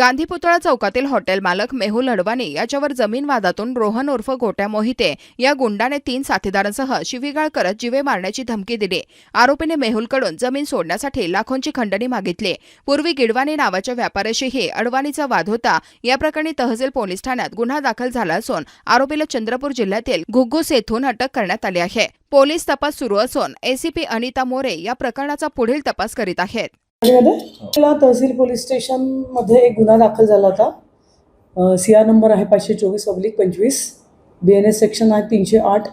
गांधी पुतळा चौकातील हॉटेल मालक मेहुल अडवाणी याच्यावर जमीन वादातून रोहन उर्फ गोट्या मोहिते या गुंडाने तीन साथीदारांसह शिवीगाळ करत जिवे मारण्याची धमकी दिली. आरोपीने मेहुलकडून जमीन सोडण्यासाठी लाखोंची खंडणी मागितली. पूर्वी गिडवाणी नावाच्या व्यापाऱ्याशीही अडवाणीचा वाद होता. या प्रकरणी तहसील पोलीस ठाण्यात गुन्हा दाखल झाला असून आरोपीला चंद्रपूर जिल्ह्यातील घुग्गुस येथून अटक करण्यात आली आहे. पोलीस तपास सुरू असून एसीपी अनिता मोरे या प्रकरणाचा पुढील तपास करीत आहेत. तहसील पोलीस स्टेशनमध्ये एक गुन्हा दाखल झाला होता. सी आर नंबर आहे पाचशे चोवीस पब्लिक पंचवीस. बी एन एस सेक्शन आहे तीनशे आठ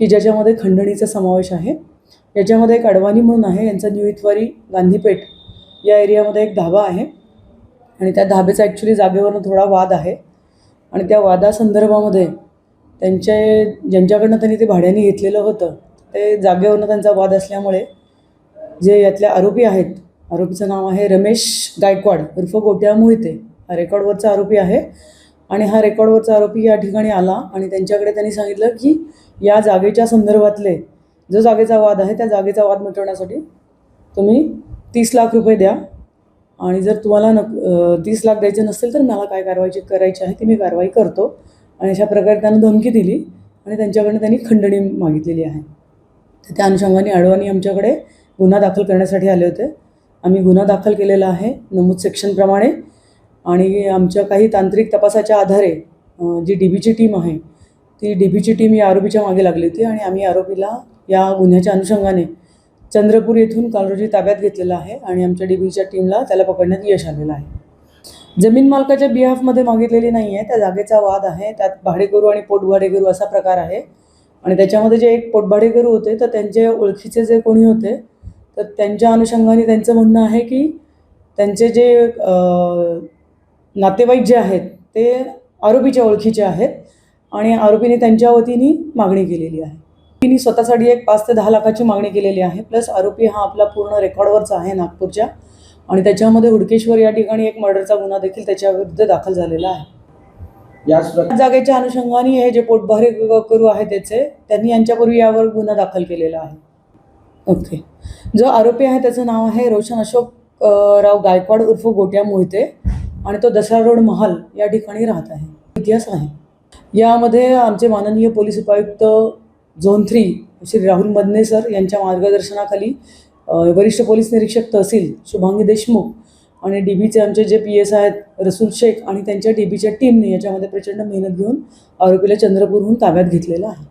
की ज्याच्यामध्ये खंडणीचा समावेश आहे. याच्यामध्ये एक अडवाणी म्हणून आहे यांचा न्यू इतवारी गांधीपेठ या एरियामध्ये एक धाबा आहे. आणि त्या धाब्याचा ॲक्च्युली जागेवरनं थोडा वाद आहे. आणि त्या वादासंदर्भामध्ये त्यांचे ज्यांच्याकडनं त्यांनी ते भाड्याने घेतलेलं होतं ते जागेवरनं त्यांचा वाद असल्यामुळे जे यातले आरोपी आहेत आरोपीचं नाव आहे रमेश गायकवाड उर्फ गोट्या मोहिते. हा रेकॉर्डवरचा आरोपी आहे आणि हा रेकॉर्डवरचा आरोपी या ठिकाणी आला आणि त्यांच्याकडे त्यांनी सांगितलं की या जागेच्या संदर्भातले जो जागेचा वाद आहे त्या जागेचा वाद मिटवण्यासाठी तुम्ही तीस लाख रुपये द्या आणि जर तुम्हाला नक तीस लाख द्यायचे नसेल तर मला काय कारवाई करायची आहे ती मी कारवाई करतो. आणि अशा प्रकारे त्यांना धमकी दिली आणि त्यांच्याकडनं त्यांनी खंडणी मागितलेली आहे. तर त्या अनुषंगाने अडवाणी आमच्याकडे गुन्हा दाखल करण्यासाठी आले होते. आम्ही गुन्हा दाखल केलेला आहे नमूद सेक्शनप्रमाणे. आणि आमच्या काही तांत्रिक तपासाच्या आधारे जी डी बीची टीम आहे ती डी बीची टीम या आरोपीच्या मागे लागली होती आणि आम्ही आरोपीला या गुन्ह्याच्या अनुषंगाने चंद्रपूर येथून काल रोजी ताब्यात घेतलेला आहे आणि आमच्या डी बीच्या टीमला त्याला पकडण्यात यश आलेलं आहे. जमीन मालकाच्या बिहाफमध्ये मागितलेली नाही आहे त्या जागेचा वाद आहे त्यात भाडेकरू आणि पोटभाडेकरू असा प्रकार आहे. आणि त्याच्यामध्ये जे एक पोटभाडेकरू होते तर त्यांचे ओळखीचे जे कोणी होते तर त्यांच्या अनुषंगाने त्यांचं म्हणणं आहे की त्यांचे जे नातेवाईक जे आहेत ते आरोपीच्या ओळखीचे आहेत आणि आरोपीने त्यांच्या वतीने मागणी केलेली आहे. तिने स्वतःसाठी एक पाच ते दहा लाखाची मागणी केलेली आहे प्लस आरोपी हा आपला पूर्ण रेकॉर्डवरचा आहे नागपूरच्या आणि त्याच्यामध्ये हुडकेश्वर या ठिकाणी एक मर्डरचा गुन्हा देखील त्याच्याविरुद्ध दाखल झालेला आहे. प्रकारे जागेच्या अनुषंगाने हे जे पोटभारे करू आहे त्याचे त्यांनी यांच्यापूर्वी यावर गुन्हा दाखल केलेला आहे. ओके. जो आरोपी आहे त्याचं नाव आहे रोशन अशोक राव गायकवाड उर्फ गोट्या मोहिते आणि तो दसरा रोड महाल या ठिकाणी राहत आहे. इतिहास आहे. यामध्ये आमचे माननीय पोलीस उपायुक्त zone three Shri Rahul Madane sir यांच्या मार्गदर्शनाखाली वरिष्ठ पोलीस निरीक्षक तहसील शुभांगी देशमुख आणि डी बीचे आमचे जे पी एस आहेत रसूल शेख आणि त्यांच्या डी बीच्या टीमने याच्यामध्ये प्रचंड मेहनत घेऊन आरोपीला चंद्रपूरहून ताब्यात घेतलेलं आहे.